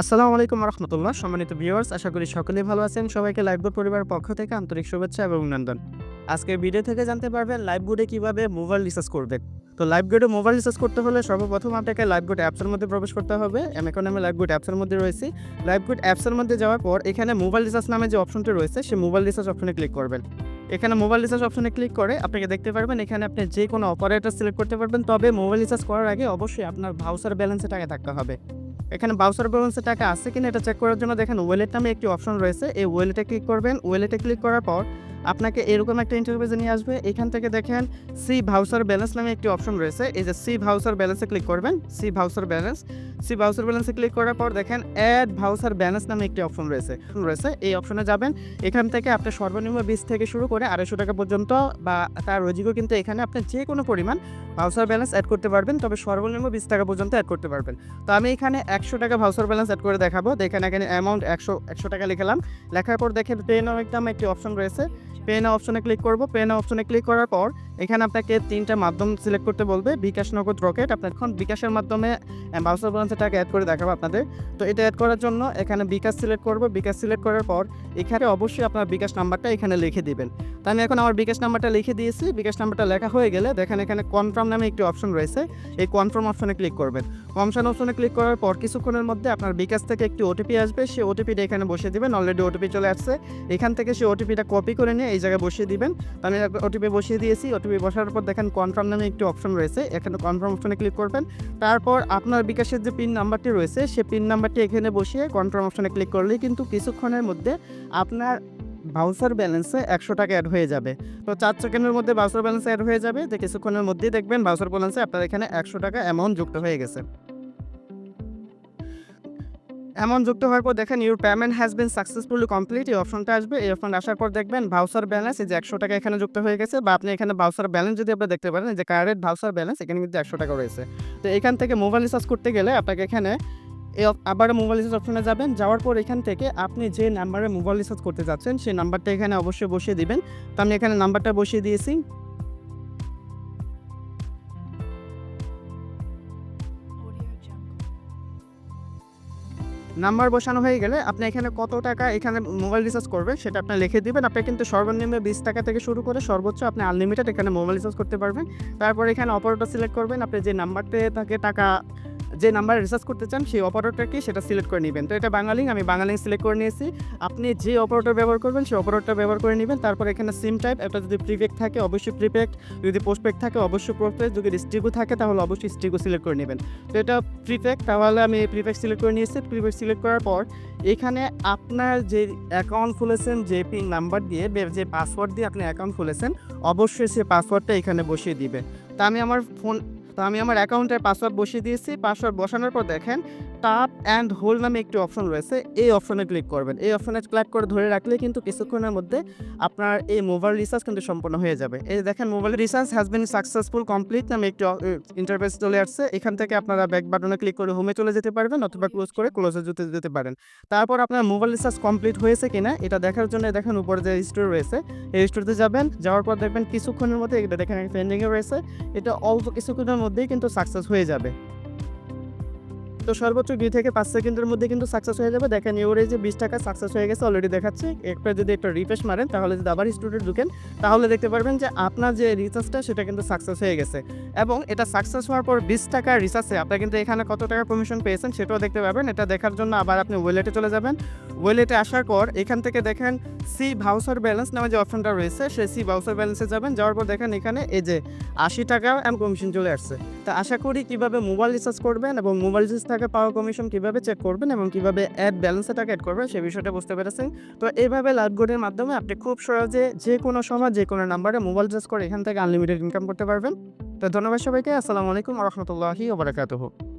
আসসালামু আলাইকুম রহমতুল্লাহ সম্মানিত ভিউয়ার্স, আশা করি সকলেই ভালো আছেন। সবাইকে লাইভবোর্ড পরিবারের পক্ষ থেকে আন্তরিক শুভেচ্ছা এবং অভিনন্দন। আজকের ভিডিও থেকে জানতে পারবেন লাইভবোর্ডে কীভাবে মোবাইল রিচার্জ করবে। তো লাইভবোর্ডে মোবাইল রিচার্জ করতে হলে সর্বপ্রথম আপনাকে লাইভবোর্ড অ্যাপসের মধ্যে প্রবেশ করতে হবে। আমি এখন আমি লাইভবোর্ড অ্যাপসের মধ্যে রয়েছি। লাইভবোর্ড অ্যাপসের মধ্যে যাওয়ার পর এখানে মোবাইল রিচার্জ নামে যে অপশনটি রয়েছে সেই মোবাইল রিচার্জ অপশনে ক্লিক করবেন। এখানে মোবাইল রিচার্জ অপশনে ক্লিক করে আপনাকে দেখতে পারবেন এখানে আপনি যে কোনো অপারেটর সিলেক্ট করতে পারবেন। তবে মোবাইল রিচার্জ করার আগে অবশ্যই আপনার ভাউচার ব্যালেন্সে টাকা থাকতে হবে। এখানে বাউসার ব্যালেন্সে টাকা আছে কিনা এটা চেক করার জন্য দেখেন ওয়েলেট নামে একটি অপশন রয়েছে। এই ওয়েলেটে ক্লিক করবেন। ওয়েলেটে ক্লিক করার পর আপনাকে এরকম একটা ইন্টারভিউজে নিয়ে আসবে। এখান থেকে দেখেন সি ভাউসার ব্যালেন্স নামে একটি অপশন রয়েছে। এই যে সি ভাউসার ব্যালেন্সে ক্লিক করবেন। See voucher balance see voucher ব্যালেন্সে ক্লিক করার পর দেখেন অ্যাড ভাউসার ব্যালেন্স নামে একটি অপশন রয়েছে। রয়েছে, এই অপশনে যাবেন। এখান থেকে আপনি সর্বনিম্ন বিশ থেকে শুরু করে আড়াইশো টাকা পর্যন্ত বা তার রোজিকও কিন্তু এখানে আপনি যে কোনো পরিমাণ ভাউসার ব্যালেন্স অ্যাড করতে পারবেন, তবে সর্বনিম্ন বিশ টাকা পর্যন্ত অ্যাড করতে পারবেন। তো আমি এখানে একশো টাকা ভাউসার ব্যালেন্স অ্যাড করে দেখাবো। দেখেন এখানে অ্যামাউন্ট একশো একশো টাকা লিখলাম। লেখার পর দেখেন পে নাও একদম একটি অপশন রয়েছে। পে নাও অপশনে ক্লিক করব। পে নাও অপশনে ক্লিক করার পর এখানে আপনাকে তিনটা মাধ্যম সিলেক্ট করতে বলবে। বিকাশ নগদ রকেট। আপনার এখন বিকাশের মাধ্যমে ভাউসার ব্যালেন্সের টাকা অ্যাড করে দেখাবো আপনাদের। তো এটা অ্যাড করার জন্য এখানে বিকাশ সিলেক্ট করব। বিকাশ সিলেক্ট করার পর এখানে অবশ্যই আপনার বিকাশ নাম্বারটা এখানে লিখে দিবেন। তো আমি এখন আমার বিকাশ নাম্বারটা লিখে দিয়েছি। বিকাশ নাম্বারটা লেখা হয়ে গেলে দেখেন এখানে কনফার্ম নামে একটি অপশন রয়েছে। এই কনফার্ম অপশনে ক্লিক করবেন। কনফার্ম অপশনে ক্লিক করার পর কিছুক্ষণের মধ্যে আপনার বিকাশ থেকে একটি ওটিপি আসবে। সেই ওটিপিটা এখানে বসিয়ে দিবেন। অলরেডি ওটিপি চলে আসছে। এখান থেকে সেই ওটিপিটা কপি করে নিয়ে এই জায়গায় বসিয়ে দিবেন। আমি ওটিপি বসিয়ে দিয়েছি। ওটিপি বসার পর দেখেন কনফার্ম নামে একটি অপশন রয়েছে। এখানে কনফার্ম অপশনে ক্লিক করবেন। তারপর আপনার বিকাশের যে পিন নাম্বারটি রয়েছে সেই পিন নাম্বারটি এখানে বসিয়ে কনফার্ম অপশনে ক্লিক করলেই কিন্তু কিছুক্ষণের মধ্যে আপনার ভাউচার ব্যালেন্সে একশো টাকা অ্যাড হয়ে যাবে। তো চার সেকেন্ডের মধ্যে ভাউচার ব্যালেন্স অ্যাড হয়ে যাবে তো কিছুক্ষণের মধ্যেই দেখবেন ভাউচার ব্যালেন্সে আপনার এখানে একশো টাকা অ্যামাউন্ট যুক্ত হয়ে গেছে। অ্যামাউন্ট যুক্ত হওয়ার পর দেখেন your payment has been successfully complete এই অপশনটা আসবে। এই অপশন আসার পর দেখবেন ভাউচার ব্যালেন্স এই যে একশো টাকা এখানে যুক্ত হয়ে গেছে, বা আপনি এখানে ভাউচার ব্যালেন্স যদি আপনি দেখতে পারেন যে কারেন্ট ভাউচার ব্যালেন্স এখানে কিন্তু একশো টাকা রয়েছে। তো এখান থেকে মোবাইল রিচার্জ করতে গেলে আপনাকে এখানে এই আবার মোবাইল রিচার্জ অপশনে যাবেন। যাওয়ার পর এখান থেকে আপনি যে নাম্বারে মোবাইল রিচার্জ করতে যাচ্ছেন, সেই নাম্বারটা এখানে অবশ্যই বসিয়ে দিবেন। তো আমি এখানে নাম্বারটা বসিয়ে দিয়েছি। নাম্বার বসানো হয়ে গেলে আপনি এখানে কত টাকা এখানে মোবাইল রিচার্জ করবেন সেটা আপনি লিখে দিবেন। আপনি কিন্তু সর্বনিম্ন বিশ টাকা থেকে শুরু করে সর্বোচ্চ আপনি আনলিমিটেড এখানে মোবাইল রিচার্জ করতে পারবেন। তারপর এখানে অপারেটর সিলেক্ট করবেন। আপনি যে নাম্বারতে থাকে টাকা যে নাম্বার রিচার্জ করতে চান, সেই অপারেটরকে সেটা সিলেক্ট করে নেবেন। তো এটা বাঙালি আমি বাঙালি সিলেক্ট করে নিয়েছি। আপনি যে অপারেটর ব্যবহার করবেন, সেই অপারেটর ব্যবহার করে নেবেন। তারপর এখানে সিম টাইপ এটা যদি প্রিপেড থাকে, অবশ্যই প্রিপেড যদি পোস্টপেড থাকে, অবশ্যই পোস্টপেড যদি স্টিগো থাকে, তাহলে অবশ্যই স্টিগো সিলেক্ট করে নেবেন। তো এটা প্রিপেড তাহলে আমি প্রিপেড সিলেক্ট করে নিয়েছি। প্রিপেড সিলেক্ট করার পর, এখানে আপনার যে অ্যাকাউন্ট খুলেছেন, যে পিন নাম্বার দিয়ে যে পাসওয়ার্ড দিয়ে আপনি অ্যাকাউন্ট খুলেছেন, অবশ্যই সে পাসওয়ার্ডটা এখানে বসিয়ে দিবে। তা আমি আমার ফোন তো আমি আমার অ্যাকাউন্টের পাসওয়ার্ড বসিয়ে দিয়েছি। পাসওয়ার্ড বসানোর পর দেখেন টাপ অ্যান্ড হোল্ড নামে একটি অপশন রয়েছে। এই অপশনে ক্লিক করবেন। এই অপশনে ক্লিক করে ধরে রাখলে কিন্তু কিছুক্ষণের মধ্যে আপনার এই মোবাইল রিচার্জ কিন্তু সম্পন্ন হয়ে যাবে। এই দেখেন, mobile recharge has been successful complete নামে একটি ইন্টারফেস চলে আসছে। এখান থেকে আপনারা ব্যাক বাটনে ক্লিক করে হোমে চলে যেতে পারবেন অথবা ক্লোজ করে ক্লোজে যেতে যেতে পারেন। তারপর আপনার মোবাইল রিচার্জ কমপ্লিট হয়েছে কিনা, এটা দেখার জন্য দেখেন উপরে যে স্টোর রয়েছে, এই স্টোরতে যাবেন। যাওয়ার পর দেখবেন কিছুক্ষণের মধ্যে এটা দেখেন পেন্ডিংয়ে রয়েছে। এটা অল্প কিছুক্ষণের মধ্যেই কিন্তু সাকসেস হয়ে যাবে। তো সর্বোচ্চ দুই থেকে পাঁচ সেকেন্ডের মধ্যে কিন্তু সাকসেস হয়ে যাবে। দেখেন ইউরে যে বিশ টাকা সাকসেস হয়ে গেছে অলরেডি দেখাচ্ছে। একটা যদি একটা রিফ্রেশ মারেন, তাহলে যদি আবার স্টুডেন্ট ঢুকেন, তাহলে দেখতে পারবেন যে আপনার যে রিচার্জটা সেটা কিন্তু সাকসেস হয়ে গেছে। এবং এটা সাকসেস হওয়ার পর বিশ টাকার রিচার্জে আপনি কিন্তু এখানে কত টাকা কমিশন পেয়েছেন, সেটাও দেখতে পাবেন এটা দেখার জন্য আবার আপনি ওয়েলেটে চলে যাবেন। ওয়েলেটে আসার পর এখান থেকে দেখেন সি ভাউসার ব্যালেন্স নামে যে অপশনটা রয়েছে, সেই সি ভাউসার ব্যালেন্সে যাবেন। যাওয়ার পর দেখেন এখানে এই যে আশি টাকা এম কমিশন চলে আসছে। তা আশা করি কীভাবে মোবাইল রিচার্জ করবেন এবং মোবাইল রিচার্জ থেকে পাওয়ার কমিশন কীভাবে চেক করবেন এবং কীভাবে অ্যাড ব্যালেন্সে টাকা অ্যাড করবেন সেই বিষয়টা বুঝতে পেরেছেন। তো এইভাবে লাটগোডের মাধ্যমে আপনি খুব সহজে যে কোনো সময়, যে কোনো নাম্বারে মোবাইল চার্জ করে এখান থেকে আনলিমিটেড ইনকাম করতে পারবেন। তো ধন্যবাদ সবাইকে। আসসালামু আলাইকুম রহমতুল্লাহি ওবরাকাতুহু